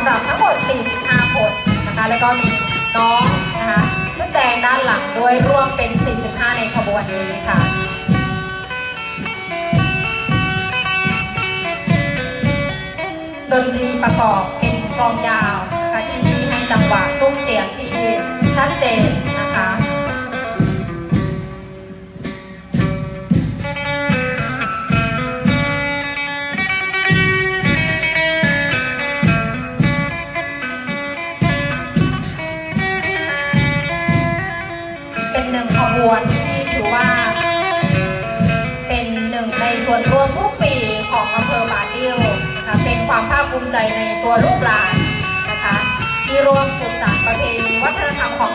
ำหรับทั้งหมด 45 คนนะคะ แล้วก็มีน้องนะคะชุดแดงด้านหลังด้วยร่วมเป็น 45 ในขบวนนี้ค่ะดนตรีประกอบเป็นกลองยาวนะคะที่ให้จังหวะซุ้มเสียงที่ชัดเจนนะคะ วนที่ถือว่า เป็นหนึ่งในส่วนรวมทุกปีของอำเภอบาติ้วนะคะเป็นความภาคภูมิใจในตัวลูกหลานนะคะที่ร่วมสืบสานประเพณีวัฒนธรรมของ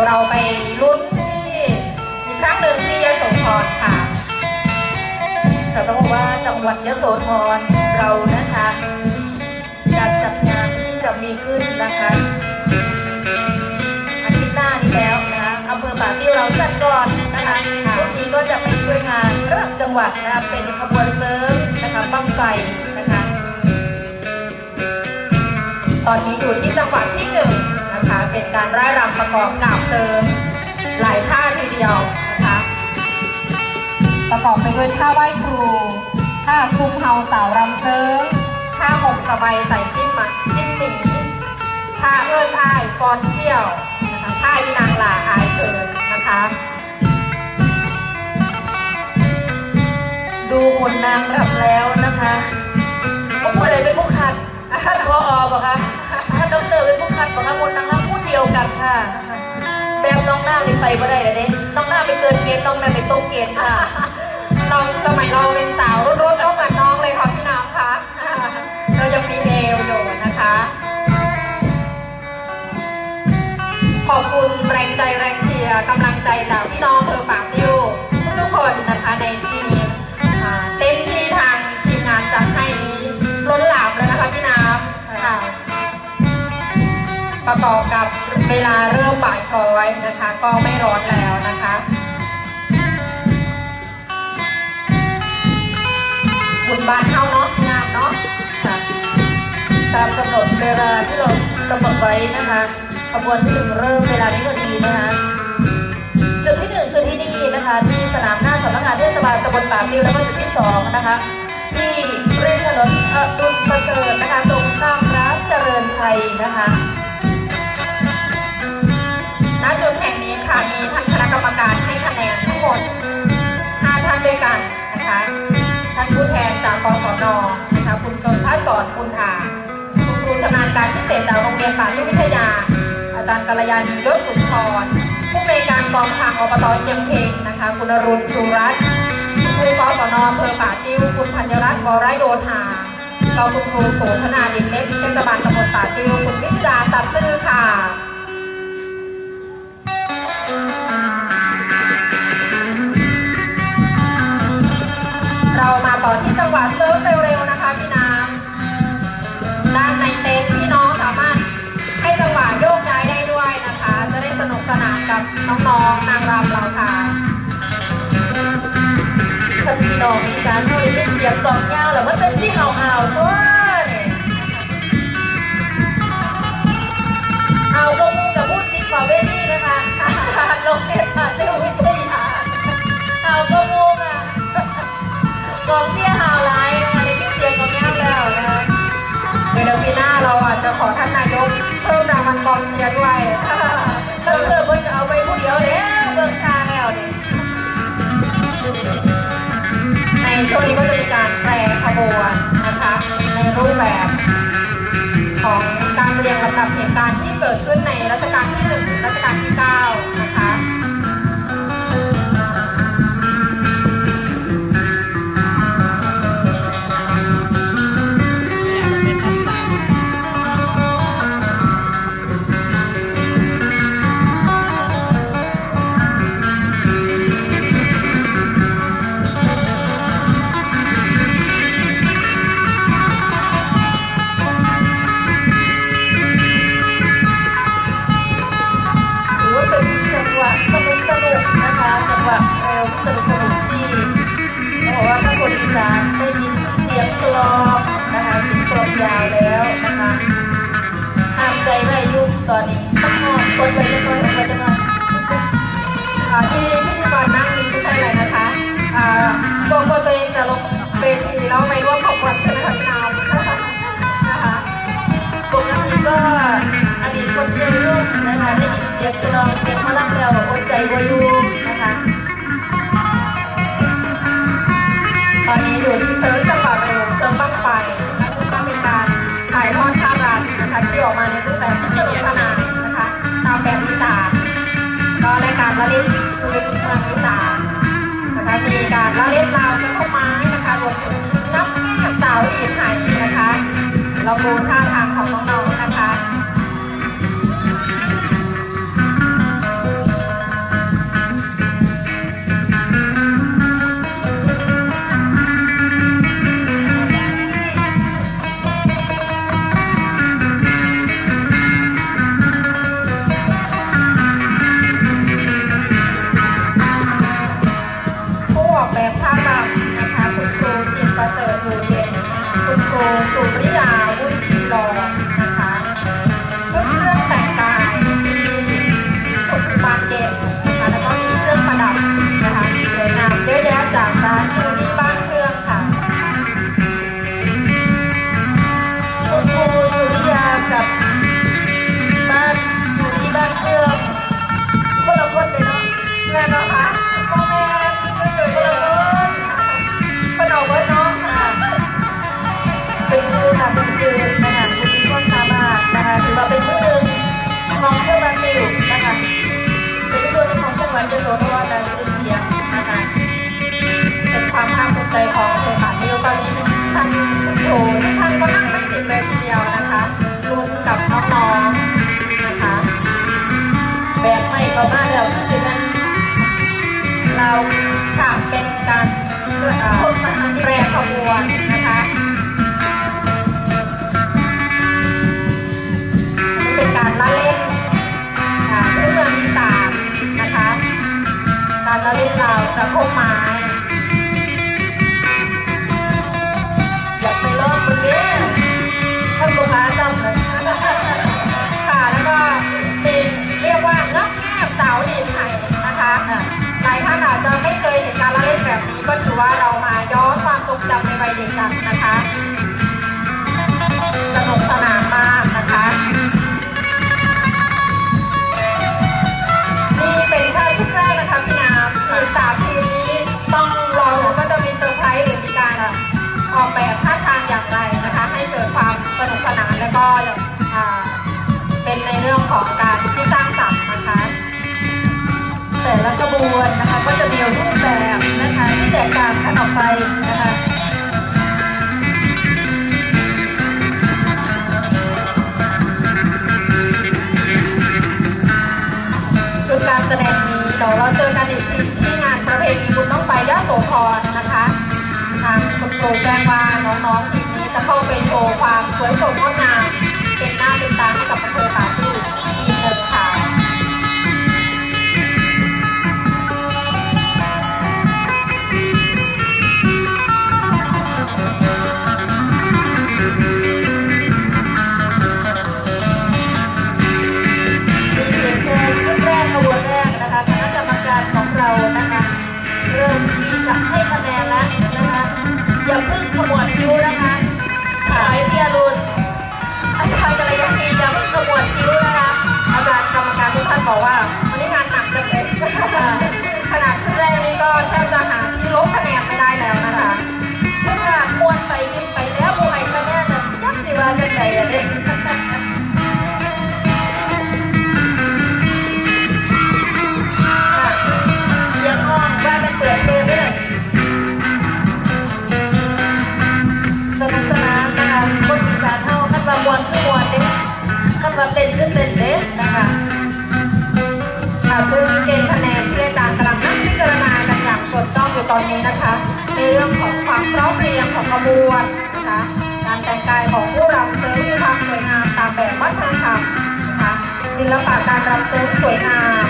ยวเราไปลุ้นที่อีกครั้งหนึ่งที่ยะโสธรค่ะแต่ต้องบอกว่าจังหวัดยโสธรเรานะคะการจัดงานที่จะมีขึ้นนะคะอาทิตย์หน้านี้แล้วนะคะอำเภอป่าติ้วเราจัดก่อนนะคะช่วงนี้ก็จะไปช่วยงานระดับจังหวัดนะคะเป็นขบวนเสริมนะคะบั้งไฟนะคะ ตอนนี้อยู่ที่จังหวัดที่หนึ่ง เป็นการร่ายรำประกอบกราบเสริมหลายท่าทีเดียวนะคะประกอบไปด้วยท่าไหว้ครูท่าซุ้มเฮาสาวรำเซิงท่าห่มสบายใส่จิ้มหมัดจิ้มหมีท่าเอื้อนอ้ายฟอนเที่ยวนะคะท่าอีนางหลาอายเกินนะคะดูหุ่นนางรำแล้วนะคะก็พูดอะไรเป็นผู้คัดท่านพออบอกคะท่านดอกเตอรเป็นผู้ แบบน้องหน้าไปไปบ่ได้เลยเด้น้องหน้าไปเกินเกณฑ์น้องแม่ไปตรงเกณฑ์ค่ะเราสมัยเราเป็นสาวรุ่นๆก็เหมือนน้องเลยค่ะพี่น้ำคะเรายังมีเอวอยู่นะคะ ขอบคุณแรงใจแรงเชียร์กำลังใจจากพี่น้องอำเภอปากดิวทุกๆคนนะคะในที่นี้อ่าเต็นท์ที่ทางทีมงานจัดให้นี้ล้นหลามแล้วนะคะพี่น้ำค่ะประกอบกับ เวลาเริ่มบ่ายคล้อยนะคะ ก็ไม่ร้อนแล้วนะคะบุญบานเฮาเนาะงามเนาะตามกำหนดเวลาที่เรากำหนดไว้นะคะขบวนที่หนึ่งเริ่มเวลานี้พอดีนะคะจุดที่หนึ่งคือที่นี่นะคะที่สนามหน้าสำนักงานเทศบาลตำบลปากดิวแล้วก็จุดที่สองนะคะที่ริมถนนอรุณประเสริฐนะคะตรงข้ามร้านเจริญชัยนะคะ ค่ะมีท่านคณะกรรมการให้คะแนนทั้งหมด5ท่านด้วยกันนะคะท่านผู้แทนจากกศนนะคะคุณชนท่าสอนคุณอาคุณครูชำนาญการพิเศษจากโรงเรียนป่าลุวิทยา อาจารย์กัลยาณียศสุนทรผู้ในการกองทางอบตเชียงเพงนะคะ คุณรุณชูรัตน์คุณครูกศนอำเภอป่าติ้วคุณธัญรัตน์วรโยธาก็คุณครูโสธนาดินเล็กเทศบาลตำบลป่าติ้วคุณวิชดาตัดซื่อค่ะ คันพี่น้องอีสานเขาเลยเป็นเสียงกลองยาวแล้วมันเป็นสีหาวๆตัวเนี่ยเอาก็มูกับพูดติดกว่าเวทีนะคะอาจารย์ลงเนมาเร็ววิทยาเอาก็มูอะกอง ช่วงนี้ก็จะมีการแปรขบวนนะคะในรูปแบบของการเรียงลำดับเหตุการณ์ที่เกิดขึ้นในรัชกาลที่หนึ่งถึงรัชกาลที่เก้านะคะ ได้ยินเสียงกลองเสียงพลังแล้วอดใจบ่อยู่นะคะ ตอนนี้อยู่ที่เซิร์ฟจังหวัดเร็วเซิร์ฟบ้างไฟและซึ่งก็เป็นการถ่ายทอดท่ารำนะคะที่ออกมาในรูปแบบที่สนุกสนานนะคะตามแบบอีสานก็ในการละเล่นคือเมืองอีสานนะคะมีการละเล่นราวกระทงไม้นะคะรวมถึงน้ำแก้มสาวอีไห่นะคะเราดูท่าทางของน้องๆนะคะ หนึ่งของจังหวัดยโสธรซื้อเสียงนะคะเป็นความภาคภูมิใจของอำเภอป่าติ้วตอนนี้ท่านโถท่านก็นั่งไม่ติดเลยทีเดียวนะคะรุ่นกับน้องๆ เล่นราวกระทงไม้อยากไปลองเนนี้ท่านลูกค้าซ้ำเลยค่ะแล้วก็เป็นเรียกว่านักแก้สาวดีไทยนะคะหลายท่านอาจจะไม่เคย ละกระบวนนะคะ ก็จะมีรูปแบบนะคะที่แตกต่างกันออกไปนะคะชุดการแสดงนี้เดี๋ยวเราเจอกันอีกทีที่งานประเพณีบุญน้องไฟย่าโสธรนะคะทางคุณครูแจ้งว่าน้องๆทีมนี้จะเข้าไปโชว์ความสวยสดงดงาม นนแล้วนะคะอย่าเพิ่งขมวดคิ้วนะคะขายเรียรุนอาจารย์กัลยาณีอย่าเพิ่งขมวดคิ้วนะคะอาจารย์กรรมการทุกท่านบอกว่าวันนี้งานหนักจังเลยขนาดชุดแรกนี้ก็แทบจะหาที่ลบคะแนนไม่ได้แล้วนะคะถ้าหากมวนไปยิ้มไป ตอนนี้นะคะ ในเรื่องของความพร้อมเพรียงของขบวนนะคะการแต่งกายของผู้รำเสริมมีความสวยงามตามแบบวัฒนธรรมนะคะศิลปะการรำเสริมสวยงาม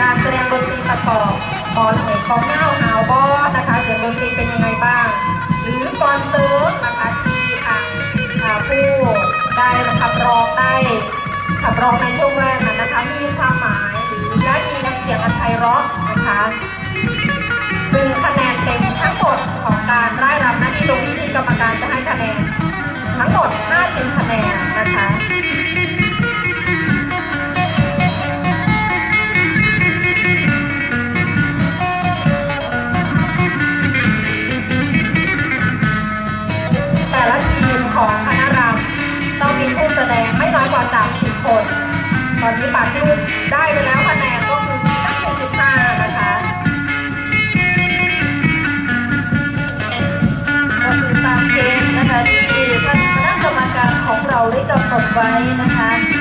การแสดงดนตรีประกอบหมอนเหตุของเงาหาวบอนะคะ เสียงดนตรีเป็นยังไงบ้าง หรือตอนเสริมนะคะที่ทางผู้ได้ขับร้องได้ขับร้องในช่วงแรกนั้นนะคะมีความหมายหรือและมีน้ำเสียงอันไพเราะนะคะ คะแนนเต็มทั้งหมดของการไล่รำหน้าที่ลงที่กรรมการจะให้คะแนนทั้งหมด 50 คะแนนนะคะ ได้กำหนดไว้นะคะ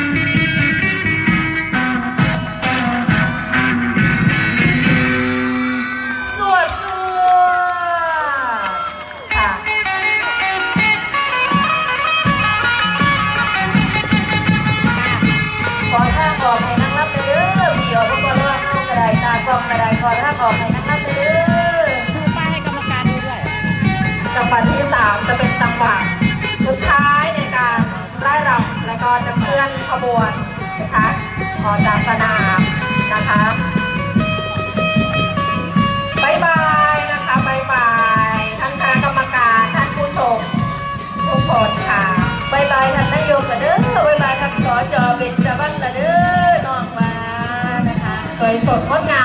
บวนนะคะออกจากสนามนะคะบายบายนะคะบายบายท่านคณะกรรมการท่านผู้ชมทุกคนค่ะบายบายท่านนายกกันเด้อบายบายท่านสจเบญจวรรณกันเด้อน้องมานะคะสวยสดงดงาม